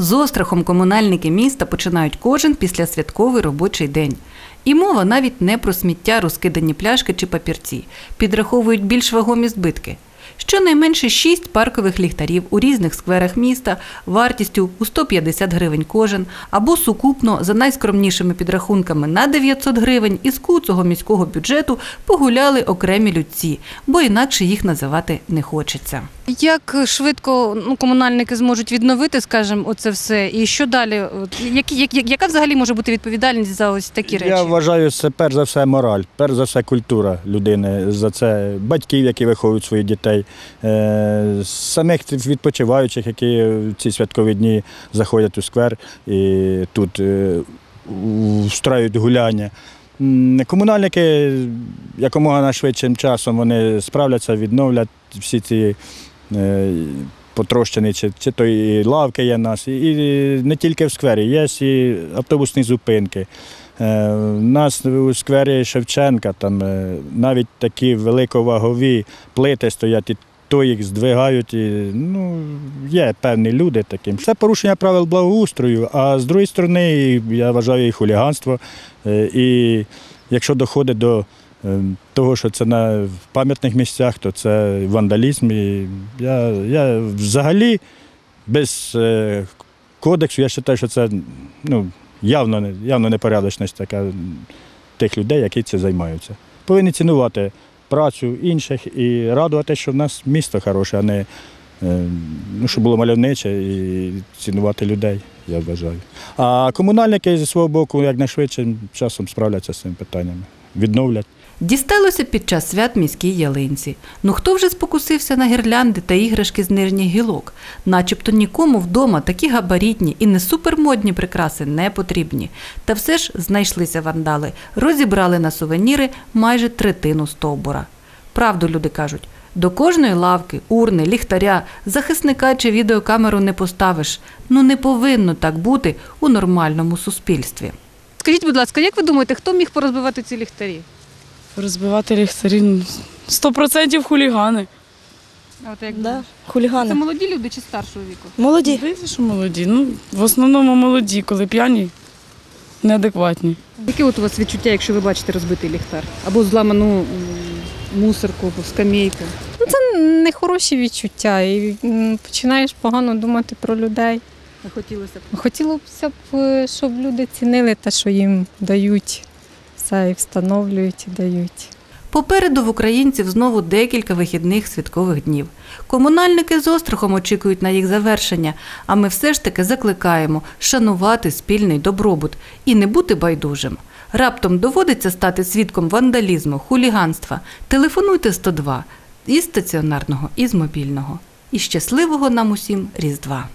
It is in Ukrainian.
З острахом комунальники міста починають кожен післясвятковий робочий день. І мова навіть не про сміття, розкидані пляшки чи папірці. Підраховують більш вагомі збитки. Щонайменше шість паркових ліхтарів у різних скверах міста вартістю у 150 гривень кожен, або сукупно за найскромнішими підрахунками на 900 гривень із куцого міського бюджету погуляли окремі людці, бо інакше їх називати не хочеться. Як швидко ну, комунальники зможуть відновити, скажімо, оце все, і що далі? От, які, як, як- яка взагалі може бути відповідальність за ось такі речі? Я вважаю, це перш за все мораль, перш за все культура людини. За це батьків, які виховують своїх дітей, е, самих відпочиваючих, які в ці святкові дні заходять у сквер і тут е, устраюють гуляння. Комунальники якомога найшвидшим часом вони справляться, відновлять всі ці е, потрощені, чи, чи то і лавки є в нас, і, і не тільки в сквері, є і автобусні зупинки. Е, У нас у сквері Шевченка там е, навіть такі великовагові плити стоять, і то їх здвигають. І, ну, є певні люди таким. Це порушення правил благоустрою, а з іншої сторони, я вважаю, і хуліганство. Е, І якщо доходить до е, того, що це на пам'ятних місцях, то це вандалізм. І я, я взагалі без е, кодексу, я вважаю, що це ну, явно, явно непорядочність така тих людей, які цим займаються. Повинні цінувати працю інших і радувати, що в нас місто хороше, а не е, ну, щоб було мальовниче і цінувати людей, я вважаю. А комунальники зі свого боку якнайшвидшим часом справляться з цими питаннями, відновлять. Дісталося під час свят міській ялинці. Ну хто вже спокусився на гірлянди та іграшки з нижніх гілок? Начебто нікому вдома такі габарітні і не супермодні прикраси не потрібні. Та все ж знайшлися вандали, розібрали на сувеніри майже третину стовбура. Правду люди кажуть. До кожної лавки, урни, ліхтаря, захисника чи відеокамеру не поставиш. Ну не повинно так бути у нормальному суспільстві. Скажіть, будь ласка, як ви думаєте, хто міг порозбивати ці ліхтарі? Розбивати ліхтарі ну, 100% хулігани. А от як Да, Це молоді люди чи старшого віку? Молоді. Здається, що молоді. Ну, в основному молоді, коли п'яні, неадекватні. Яке от у вас відчуття, якщо ви бачите розбитий ліхтар? Або зламану мусорку, або скамейку? нехороші відчуття, і починаєш погано думати про людей. Хотілося б. Хотілося б, щоб люди цінили те, що їм дають, все і встановлюють і дають. Попереду в українців знову декілька вихідних святкових днів. Комунальники з острахом очікують на їх завершення, а ми все ж таки закликаємо шанувати спільний добробут і не бути байдужим. Раптом доводиться стати свідком вандалізму, хуліганства. Телефонуйте 102 із стаціонарного, і з мобільного. І щасливого нам усім Різдва!